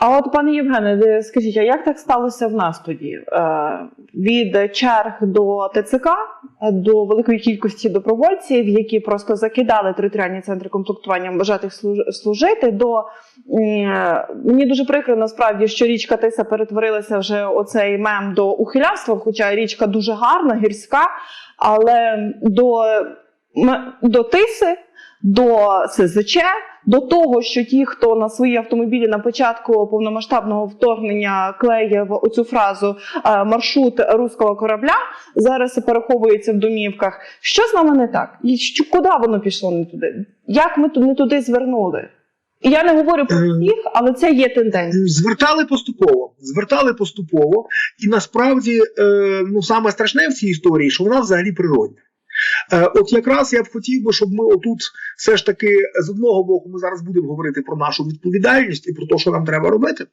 А от, пане Євгене, скажіть, а як так сталося в нас тоді? Е, від черг до ТЦК до великої кількості добровольців, які просто закидали територіальні центри комплектування бажати служ- служити, до мені дуже прикро насправді, що річка Тиса перетворилася вже оцей мем до ухилявства, хоча річка дуже гарна, гірська, але до, до Тиси, до СЗЧ, до того, що ті, хто на свої автомобілі на початку повномасштабного вторгнення клеїв оцю фразу е, маршрут руського корабля, зараз переховується в домівках. Що з нами не так? І що, куди воно пішло не туди? Як ми не туди звернули? Я не говорю про Е, всіх, але це є тенденція. Звертали поступово, звертали поступово, і насправді е, ну саме страшне в цій історії, що вона взагалі природня. Е, от якраз я б хотів би, щоб ми отут все ж таки з одного боку ми зараз будемо говорити про нашу відповідальність і про те, що нам треба робити.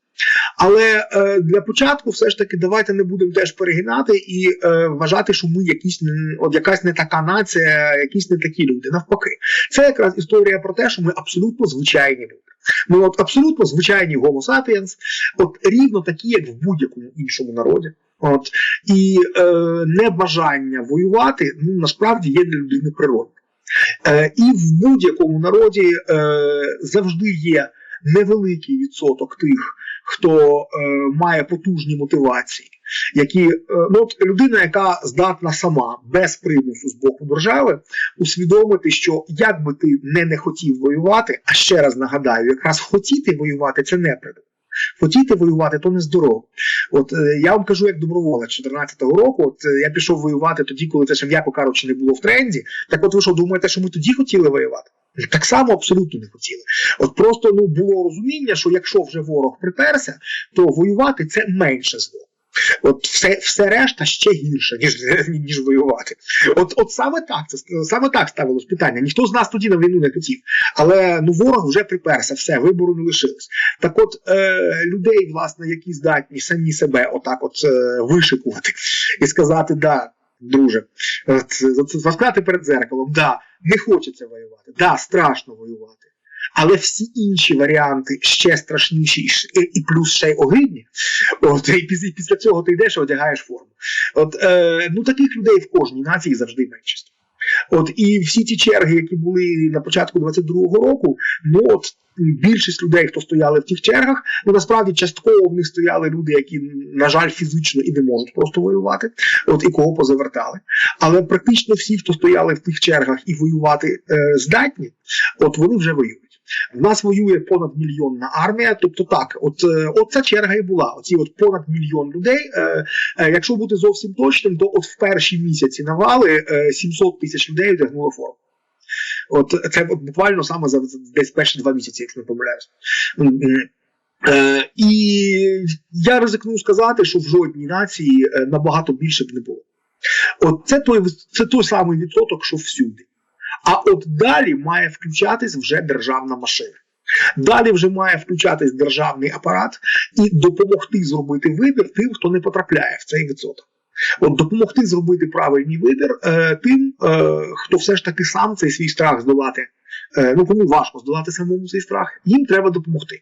Але е, для початку, все ж таки, давайте не будемо теж перегинати і е, вважати, що ми якісь от якась не така нація, якісь не такі люди. Навпаки, це якраз історія про те, що ми абсолютно звичайні люди. Ми от абсолютно звичайні Homo sapiens, от рівно такі, як в будь-якому іншому народі. От і е, небажання воювати ну насправді є для людини природним. Е, і в будь-якому народі е, завжди є невеликий відсоток тих, хто е, має потужні мотивації, які е, ну от людина, яка здатна сама без примусу з боку держави усвідомити, що як би ти не не хотів воювати, а ще раз нагадаю, якраз хотіти воювати це не придумано. Хотіти воювати то не здорово. От е, я вам кажу, як доброволець 14-го року. От е, я пішов воювати тоді, коли це м'яко кажучи не було в тренді. Так, от ви що думаєте, що ми тоді хотіли воювати? Так само абсолютно не хотіли. От просто ну було розуміння, що якщо вже ворог приперся, то воювати це менше зло. От все, все решта ще гірше, ніж, ніж воювати. От, от саме так це саме так ставилось питання. Ніхто з нас тоді на війну не хотів. Але ну ворог вже приперся, все, вибору не лишилось. Так от е, людей, власне, які здатні самі себе отак от е, вишикувати і сказати, да, друже, сказати перед зеркалом, да, не хочеться воювати, да, страшно воювати. Але всі інші варіанти ще страшніші і, плюс ще й огидні. От і після, цього ти йдеш і одягаєш форму. От е, ну таких людей в кожній нації завжди меншість. От і всі ті черги, які були на початку 22-го року, ну от більшість людей, хто стояли в тих чергах, ну насправді частково в них стояли люди, які, на жаль, фізично і не можуть просто воювати, от і кого позавертали. Але практично всі, хто стояли в тих чергах і воювати е, здатні, от вони вже воюють. В нас воює понад мільйонна армія. Тобто, так, от, е, от черга і була. Оці от понад мільйон людей. Е, е, якщо бути зовсім точним, то от в перші місяці навали е, 700 тисяч людей одягнуло форму. От це буквально саме за десь перші два місяці, якщо не помиляюсь. Е, і я ризикну сказати, що в жодній нації набагато більше б не було. От це той, це той самий відсоток, що всюди. А от далі має включатись вже державна машина. Далі вже має включатись державний апарат і допомогти зробити вибір тим, хто не потрапляє в цей відсоток. От допомогти зробити правильний вибір е, тим, е, хто все ж таки сам цей свій страх здолати. Е, ну кому важко здолати самому цей страх, їм треба допомогти.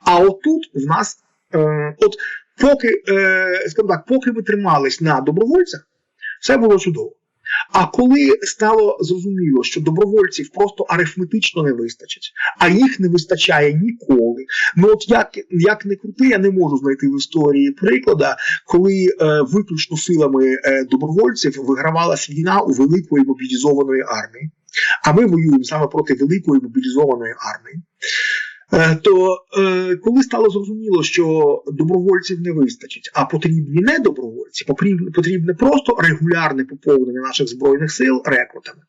А отут в нас, е, от поки, е, скажімо так, поки ми тримались на добровольцях, все було чудово. А коли стало зрозуміло, що добровольців просто арифметично не вистачить, а їх не вистачає ніколи. Ну от як, як не крути, я не можу знайти в історії приклада, коли е, виключно силами е, добровольців вигравалась війна у великої мобілізованої армії. А ми воюємо саме проти великої мобілізованої армії. Е, То е, коли стало зрозуміло, що добровольців не вистачить, а потрібні не добровольці, потрібне, просто регулярне поповнення наших збройних сил рекрутами.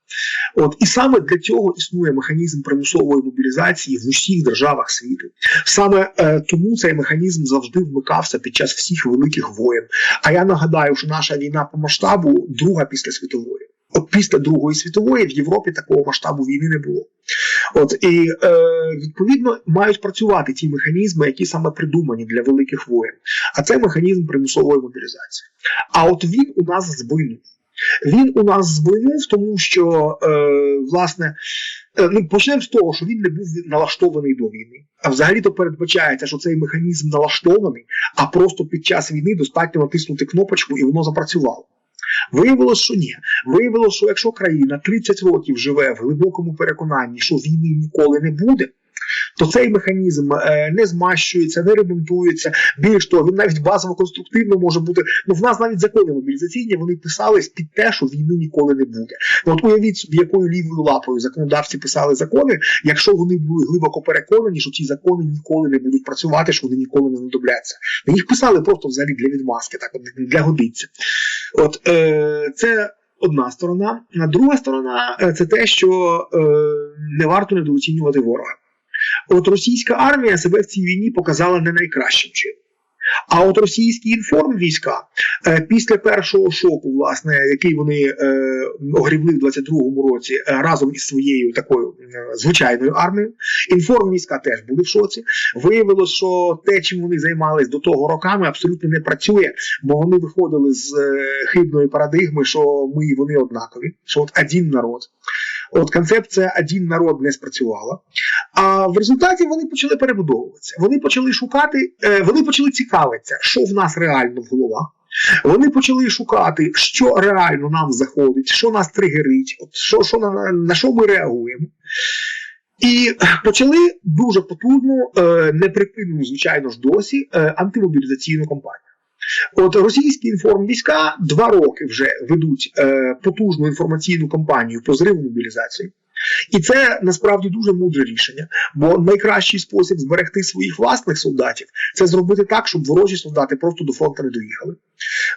От і саме для цього існує механізм примусової мобілізації в усіх державах світу. Саме е, тому цей механізм завжди вмикався під час всіх великих воєн. А я нагадаю, що наша війна по масштабу друга після світової. От після Другої світової в Європі такого масштабу війни не було. От і е, відповідно мають працювати ті механізми, які саме придумані для великих воєн. А це механізм примусової мобілізації. А от він у нас збойнув. Він у нас збойнув, тому що е, власне е, ну почнемо з того, що він не був налаштований до війни. А взагалі то передбачається, що цей механізм налаштований, а просто під час війни достатньо натиснути кнопочку і воно запрацювало. Виявилось, що ні. Виявилося, що якщо країна 30 років живе в глибокому переконанні, що війни ніколи не буде, то цей механізм е, не змащується, не ремонтується. Більш того, він навіть базово конструктивно може бути. Ну в нас навіть закони мобілізаційні вони писались під те, що війни ніколи не буде. Ну, от уявіть собі, якою лівою лапою законодавці писали закони, якщо вони були глибоко переконані, що ці закони ніколи не будуть працювати, що вони ніколи не знадобляться. Ну, Їх писали просто взагалі для відмазки, так от для годиться. От е, це. Одна сторона, а друга сторона е, це те, що е, не варто недооцінювати ворога. От російська армія себе в цій війні показала не найкращим чином. А от російські інформвійська е, після першого шоку, власне, який вони е, огрібли в 22-му році е, разом із своєю такою звичайною армією, інформвійська теж були в шоці. Виявилось, що те, чим вони займались до того роками, абсолютно не працює, бо вони виходили з хибної парадигми, що ми і вони однакові, що от один народ. От концепція один народ не спрацювала. А в результаті вони почали перебудовуватися. Вони почали шукати, е, вони почали цікавитися, що в нас реально в головах. Вони почали шукати, що реально нам заходить, що нас тригерить, от що, що на, на що ми реагуємо. І почали дуже потужну, е, неприпинну, звичайно ж, досі е, антимобілізаційну кампанію. От російські інформвійська два роки вже ведуть е, потужну інформаційну кампанію по зриву мобілізації. І це насправді дуже мудре рішення, бо найкращий спосіб зберегти своїх власних солдатів це зробити так, щоб ворожі солдати просто до фронту не доїхали.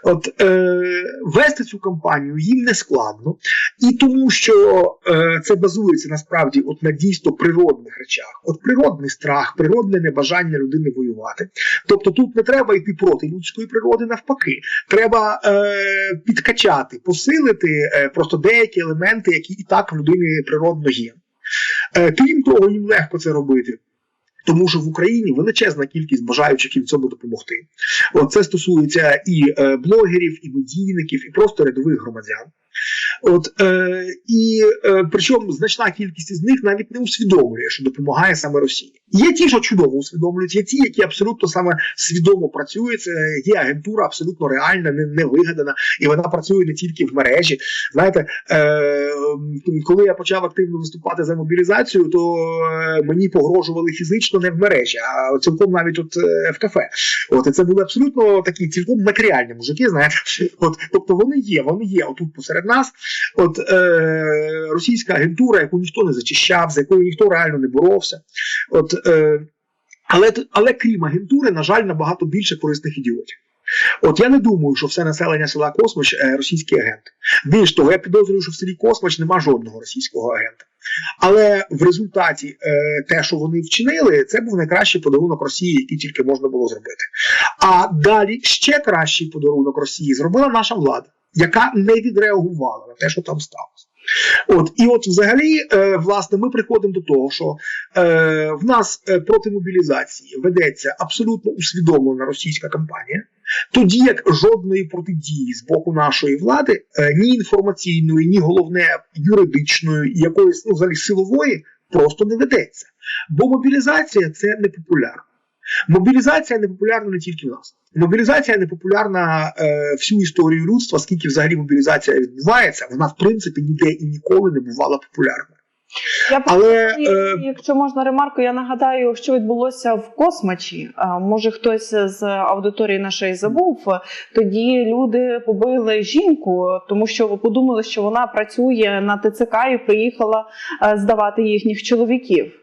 От е, вести цю кампанію їм не складно, і тому, що е, це базується насправді от на дійсно природних речах, от природний страх, природне небажання людини воювати. Тобто тут не треба йти проти людської природи, навпаки, треба е, підкачати, посилити е, просто деякі елементи, які і так в людини природно є. Е, крім того, їм легко це робити. Тому що в Україні величезна кількість бажаючих в цьому допомогти. От це стосується і е, блогерів, і медійників, і просто рядових громадян. От е, і е, причому значна кількість із них навіть не усвідомлює, що допомагає саме Росії. Є ті, що чудово усвідомлюють, є ті, які абсолютно саме свідомо працюють. Є агентура абсолютно реальна, не, не вигадана, і вона працює не тільки в мережі. Знаєте, е, коли я почав активно виступати за мобілізацію, то е, мені погрожували фізично не в мережі, а цілком навіть от е, в кафе. От і це були абсолютно такі цілком матеріальні мужики. Знаєте, от тобто вони є, вони є отут посеред нас. От е, російська агентура, яку ніхто не зачищав, за якою ніхто реально не боровся. От, е, але, але крім агентури, на жаль, набагато більше корисних ідіотів. От я не думаю, що все населення села Космоч е, російські агенти. Більш того, я підозрюю, що в селі Космоч нема жодного російського агента. Але в результаті е, те, що вони вчинили, це був найкращий подарунок Росії, який тільки можна було зробити. А далі ще кращий подарунок Росії зробила наша влада, яка не відреагувала на те, що там сталося. От і от, взагалі, е, власне, ми приходимо до того, що е, в нас е, проти мобілізації ведеться абсолютно усвідомлена російська кампанія, тоді як жодної протидії з боку нашої влади, е, ні інформаційної, ні головне юридичної, якоїсь ну, взагалі силової, просто не ведеться. Бо мобілізація це непопулярно. Мобілізація не популярна не тільки в нас. Мобілізація не популярна е, всю історію людства, скільки взагалі мобілізація відбувається, вона в принципі ніде і ніколи не бувала популярною. Я Але е, Якщо можна ремарку, я нагадаю, що відбулося в космочі. А, Може, хтось з аудиторії нашої забув. Тоді люди побили жінку, тому що подумали, що вона працює на ТЦК і приїхала е, здавати їхніх чоловіків.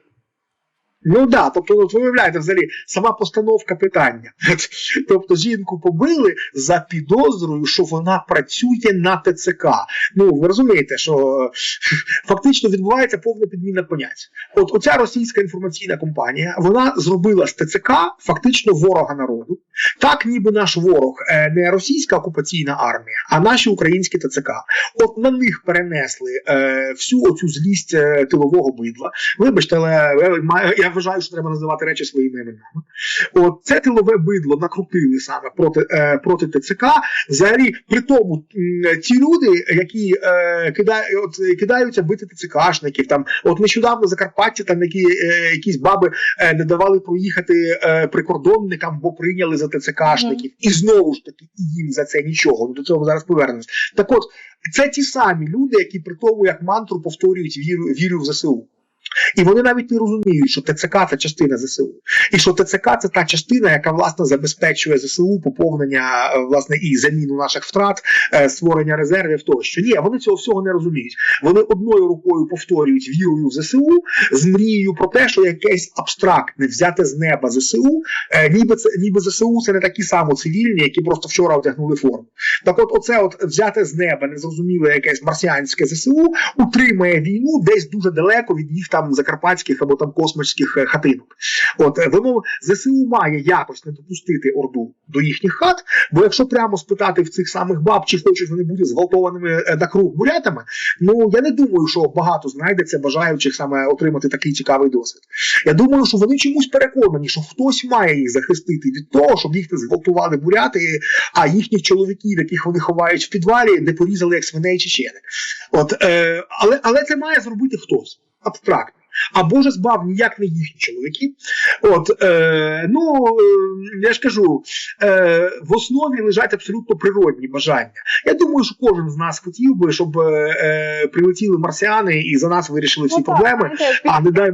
Ну да, тобто, от ви уявляєте, взагалі сама постановка питання. Тобто жінку побили за підозрою, що вона працює на ТЦК. Ну ви розумієте, що фактично відбувається повна підміна понять. От оця російська інформаційна компанія вона зробила з ТЦК фактично ворога народу, Так, ніби наш ворог е, не російська окупаційна армія, а наші українські ТЦК. От на них перенесли е, всю оцю злість е, тилового бидла. Вибачте, але я, вважаю, що треба називати речі своїми іменами. От це тилове бидло накрутили саме проти, проти ТЦК. Взагалі, при тому, ті люди, які кидають, от, кидаються бити ТЦКшників, там, от нещодавно в Закарпатті там які, якісь баби не давали проїхати прикордонникам, бо прийняли за ТЦКшників. І знову ж таки, їм за це нічого. Ну, До цього зараз повернемось. Так от, це ті самі люди, які при тому, як мантру повторюють віру, віру в ЗСУ. І вони навіть не розуміють, що ТЦК це частина ЗСУ, і що ТЦК це та частина, яка власне забезпечує ЗСУ поповнення е, власне і заміну наших втрат, е, створення резервів. Тощо ні, вони цього всього не розуміють. Вони одною рукою повторюють вірою в ЗСУ з мрією про те, що якесь абстрактне взяте з неба ЗСУ, е, ніби це ніби ЗСУ це не такі само цивільні, які просто вчора одягнули форму. Так, от, оце от взяте з неба, незрозуміле якесь марсіанське ЗСУ утримує війну десь дуже далеко від їх там закарпатських або там космічських е, хатинок. От е, воно ЗСУ має якось не допустити орду до їхніх хат. Бо якщо прямо спитати в цих самих баб, чи хочуть вони бути зґвалтованими е, на круг бурятами, ну я не думаю, що багато знайдеться бажаючих саме отримати такий цікавий досвід. Я думаю, що вони чомусь переконані, що хтось має їх захистити від того, щоб їх не зґвалтували буряти, а їхніх чоловіків, яких вони ховають в підвалі, не порізали як свиней чечени. От, е, але, але це має зробити хтось Abstract. А Боже збав ніяк не їхні чоловіки. От, е, ну, е, я ж кажу, е, в основі лежать абсолютно природні бажання. Я думаю, що кожен з нас хотів би, щоб е, е, прилетіли марсіани і за нас вирішили всі Ну, так, проблеми. знаєте, А не дай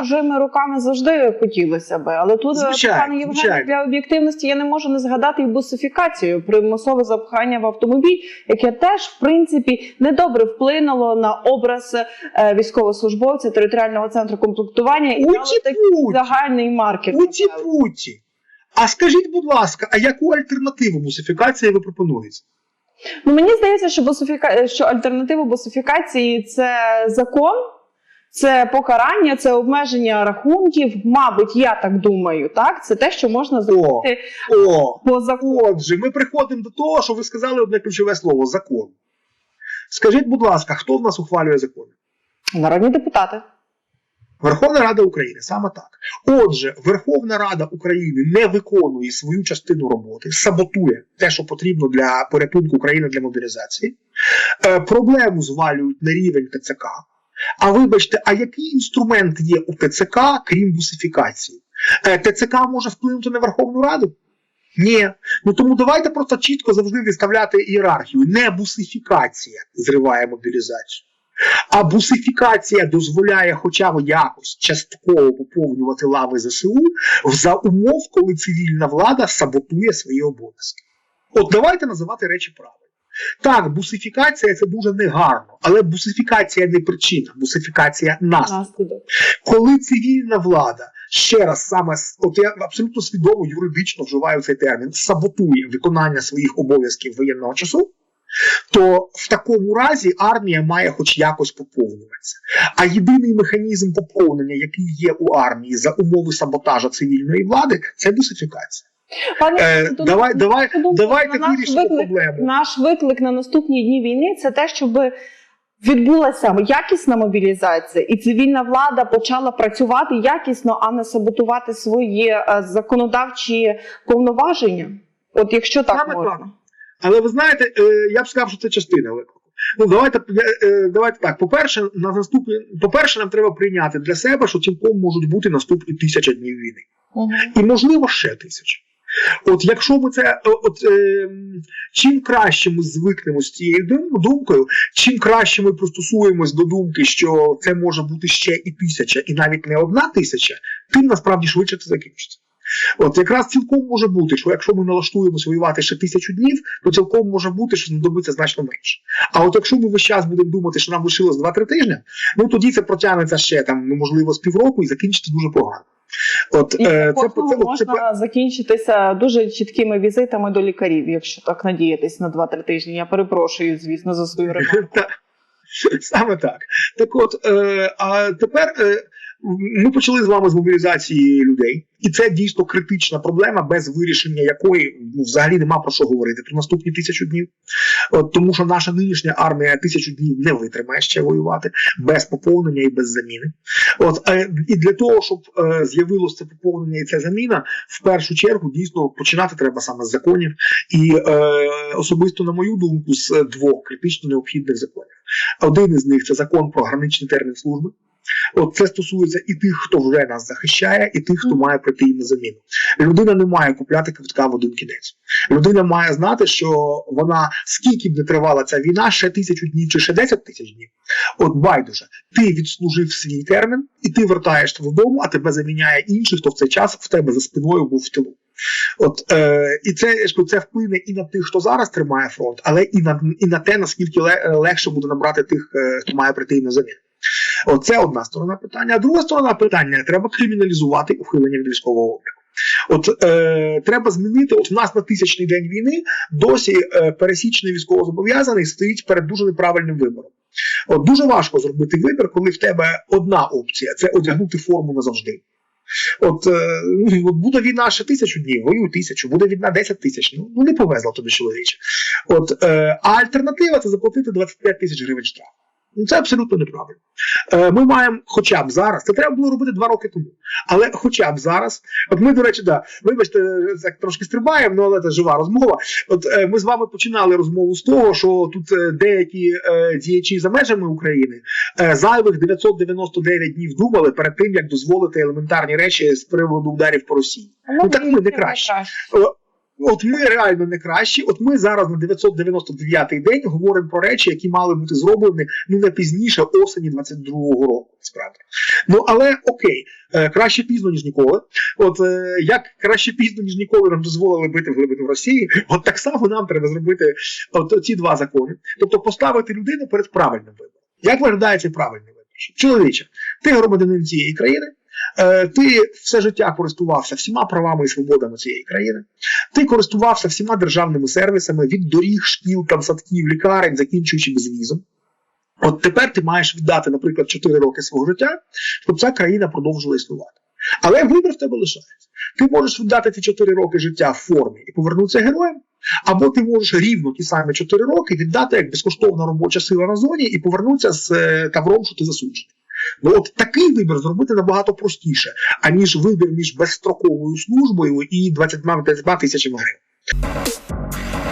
чужими руками завжди хотілося би. Але тут, Звичайно, звичайно. для об'єктивності я не можу не згадати і бусифікацію, примусове запхання в автомобіль, яке теж, в принципі, недобре вплинуло на образ е, військовослужбовця територіального центру комплектування і дало такий загальний маркер. уті-путі. А скажіть, будь ласка, а яку альтернативу мусифікації ви пропонуєте? Ну мені здається, що бусифіка... що альтернатива бусифікації це закон. Це покарання, це обмеження рахунків. Мабуть, я так думаю. Так, це те, що можна О, зробити о, по закону. Отже, ми приходимо до того, що ви сказали одне ключове слово закон. Скажіть, будь ласка, хто в нас ухвалює закони? Народні депутати. Верховна Рада України, саме так. Отже, Верховна Рада України не виконує свою частину роботи, саботує те, що потрібно для порятунку України для мобілізації. Е, проблему звалюють на рівень ТЦК. А вибачте, а який інструмент є у ТЦК, крім бусифікації? Е, ТЦК може вплинути на Верховну Раду? Ні. Ну тому давайте просто чітко завжди виставляти ієрархію. Не бусифікація зриває мобілізацію. А бусифікація дозволяє хоча б якось частково поповнювати лави ЗСУ за умов, коли цивільна влада саботує свої обов'язки. От давайте називати речі правильно. Так, бусифікація це дуже негарно, але бусифікація не причина, бусифікація наслідок. Коли цивільна влада ще раз саме от я абсолютно свідомо юридично вживаю цей термін, саботує виконання своїх обов'язків воєнного часу, то в такому разі армія має хоч якось поповнюватися. А єдиний механізм поповнення, який є у армії за умови саботажа цивільної влади, це бусифікація. Пане Е, давай, давай, давайте наш вирішимо виклик, проблему. наш виклик на наступні дні війни це те, щоб відбулася якісна мобілізація, і цивільна влада почала працювати якісно, а не саботувати свої е, законодавчі повноваження. От якщо так Саме можна. так. Але ви знаєте, е, я б сказав, що це частина виклику. Ну давайте е, давайте так. По-перше, на наступні, по-перше, нам треба прийняти для себе, що цілком можуть бути наступні тисяча днів війни. І можливо ще тисяча. От якщо ми це от е, чим краще ми звикнемо з цією дум- думкою, чим краще ми пристосуємось до думки, що це може бути ще і тисяча, і навіть не одна тисяча, тим насправді швидше це закінчиться. От якраз цілком може бути, що якщо ми налаштуємося воювати ще тисячу днів, то цілком може бути, що знадобиться значно менше. А от якщо ми весь час будемо думати, що нам лишилось 2-3 тижні, ну тоді це протягнеться ще там, ну, можливо, з півроку і закінчиться дуже погано. От І е, це, це, це, це, закінчитися дуже чіткими візитами до лікарів, якщо так надіятись на 2-3 тижні. Я перепрошую, звісно, за свою ремарку. Саме так. Так от, е, а тепер е, ми почали з вами з мобілізації людей, і це дійсно критична проблема, без вирішення якої ну, взагалі нема про що говорити про наступні тисячу днів. От, тому що наша нинішня армія тисячу днів не витримає ще воювати без поповнення і без заміни. От е, і для того, щоб е, з'явилося це поповнення і ця заміна, в першу чергу дійсно починати треба саме з законів, і е, особисто на мою думку, з двох критично необхідних законів. Один із них це закон про граничний термін служби. От це стосується і тих, хто вже нас захищає, і тих, хто має прийти їм на заміну. Людина не має купляти квитка в один кінець. Людина має знати, що вона скільки б не тривала ця війна, ще тисячу днів чи ще десять тисяч днів. От байдуже, ти відслужив свій термін, і ти вертаєшся додому, а тебе заміняє інший, хто в цей час в тебе за спиною був в тилу. От е, і це кажу, це вплине і на тих, хто зараз тримає фронт, але і на і на те, наскільки легше буде набрати тих, е, хто має прийти на заміну. Оце одна сторона питання. А друга сторона питання треба криміналізувати ухилення від військового обліку. От е, треба змінити. От в нас на тисячний день війни досі е, пересічний військовозобов'язаний стоїть перед дуже неправильним вибором. От дуже важко зробити вибір, коли в тебе одна опція це одягнути форму назавжди. От, е, ну, от буде війна ще тисячу днів, воюй тисячу, буде війна 10 тисяч. Ну, ну не повезло тобі чоловіче. От, е, а альтернатива це заплатити 25 тисяч гривень штрафу. Ну, Це абсолютно неправильно. Е, ми маємо хоча б зараз, це треба було робити два роки тому. Але хоча б зараз, от ми, до речі, да, вибачте, так трошки стрибаємо, ну, але це жива розмова. От е, ми з вами починали розмову з того, що тут е, деякі е, діячі за межами України е, зайвих 999 днів думали перед тим, як дозволити елементарні речі з приводу ударів по Росії. Ну, так ми не краще. От ми реально не кращі. От ми зараз на 999-й день говоримо про речі, які мали бути зроблені ну не пізніше осені 22-го року. Справді. Ну але окей, е, краще пізно ніж ніколи. От е, як краще пізно ніж ніколи нам дозволили бити в глибину Росії, от так само нам треба зробити от ці два закони, тобто поставити людину перед правильним вибором. Як виглядає цей правильний вибір? Чоловіче, ти громадянин цієї країни. Е, Ти все життя користувався всіма правами і свободами цієї країни. Ти користувався всіма державними сервісами від доріг, шкіл, там, садків, лікарень, закінчуючи безвізом. От тепер ти маєш віддати, наприклад, 4 роки свого життя, щоб ця країна продовжила існувати. Але вибір в тебе лишається. Ти можеш віддати ці 4 роки життя в формі і повернутися героєм, або ти можеш рівно ті самі 4 роки віддати як безкоштовна робоча сила на зоні і повернутися з е, тавром, що ти засуджений. Ну от такий вибір зробити набагато простіше, аніж вибір між безстроковою службою і 20 тисячами гривень.